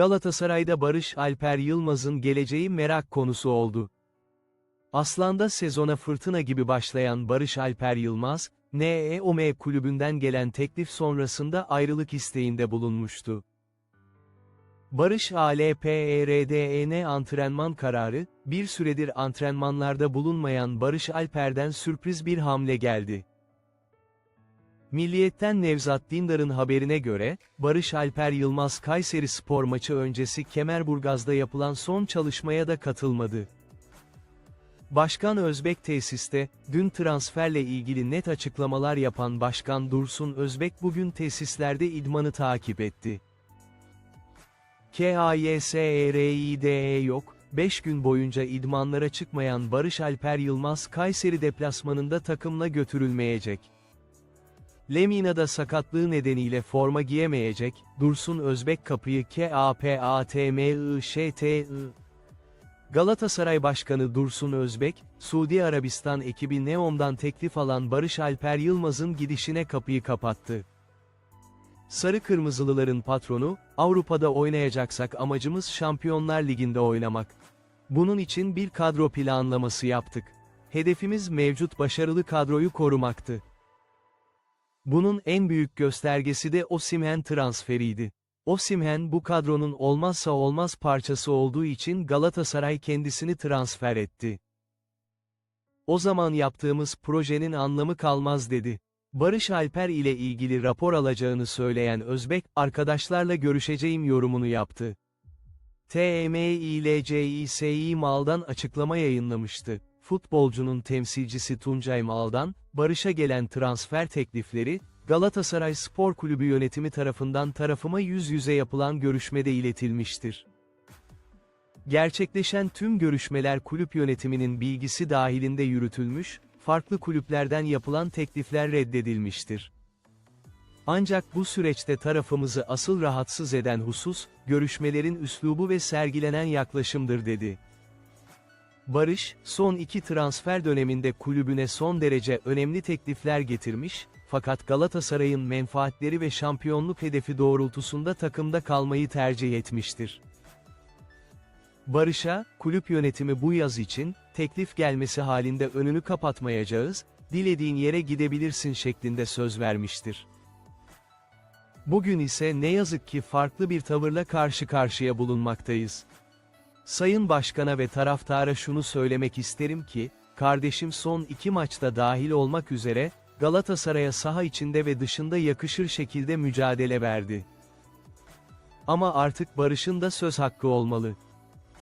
Galatasaray'da Barış Alper Yılmaz'ın geleceği merak konusu oldu. Aslan'da sezona fırtına gibi başlayan Barış Alper Yılmaz, NEOM kulübünden gelen teklif sonrasında ayrılık isteğinde bulunmuştu. Barış ALPERDN E antrenman kararı, bir süredir antrenmanlarda bulunmayan Barış Alper'den sürpriz bir hamle geldi. Milliyet'ten Nevzat Dindar'ın haberine göre, Barış Alper Yılmaz Kayseri spor maçı öncesi Kemerburgaz'da yapılan son çalışmaya da katılmadı. Başkan Özbek tesiste, dün transferle ilgili net açıklamalar yapan Başkan Dursun Özbek bugün tesislerde idmanı takip etti. KAYSERİDE E yok, 5 gün boyunca idmanlara çıkmayan Barış Alper Yılmaz Kayseri deplasmanında takımla götürülmeyecek. Lemina'da sakatlığı nedeniyle forma giyemeyecek, Dursun Özbek kapıyı KAPATMIŞTI. Galatasaray Başkanı Dursun Özbek, Suudi Arabistan ekibi Neom'dan teklif alan Barış Alper Yılmaz'ın gidişine kapıyı kapattı. Sarı Kırmızılıların patronu, Avrupa'da oynayacaksak amacımız Şampiyonlar Ligi'nde oynamak. Bunun için bir kadro planlaması yaptık. Hedefimiz mevcut başarılı kadroyu korumaktı. Bunun en büyük göstergesi de Osimhen transferiydi. Osimhen bu kadronun olmazsa olmaz parçası olduğu için Galatasaray kendisini transfer etti. O zaman yaptığımız projenin anlamı kalmaz dedi. Barış Alper ile ilgili rapor alacağını söyleyen Özbek, arkadaşlarla görüşeceğim yorumunu yaptı. TMİLCİSİ Mal'dan açıklama yayınlamıştı. Futbolcunun temsilcisi Tuncay Mal'dan, Barış'a gelen transfer teklifleri, Galatasaray Spor Kulübü yönetimi tarafından tarafıma yüz yüze yapılan görüşmede iletilmiştir. Gerçekleşen tüm görüşmeler kulüp yönetiminin bilgisi dahilinde yürütülmüş, farklı kulüplerden yapılan teklifler reddedilmiştir. Ancak bu süreçte tarafımızı asıl rahatsız eden husus, görüşmelerin üslubu ve sergilenen yaklaşımdır dedi. Barış, son iki transfer döneminde kulübüne son derece önemli teklifler getirmiş, fakat Galatasaray'ın menfaatleri ve şampiyonluk hedefi doğrultusunda takımda kalmayı tercih etmiştir. Barış'a, kulüp yönetimi bu yaz için, teklif gelmesi halinde önünü kapatmayacağız, dilediğin yere gidebilirsin şeklinde söz vermiştir. Bugün ise ne yazık ki farklı bir tavırla karşı karşıya bulunmaktayız. Sayın Başkan'a ve taraftara şunu söylemek isterim ki, kardeşim son iki maçta dahil olmak üzere, Galatasaray'a saha içinde ve dışında yakışır şekilde mücadele verdi. Ama artık Barış'ın da söz hakkı olmalı.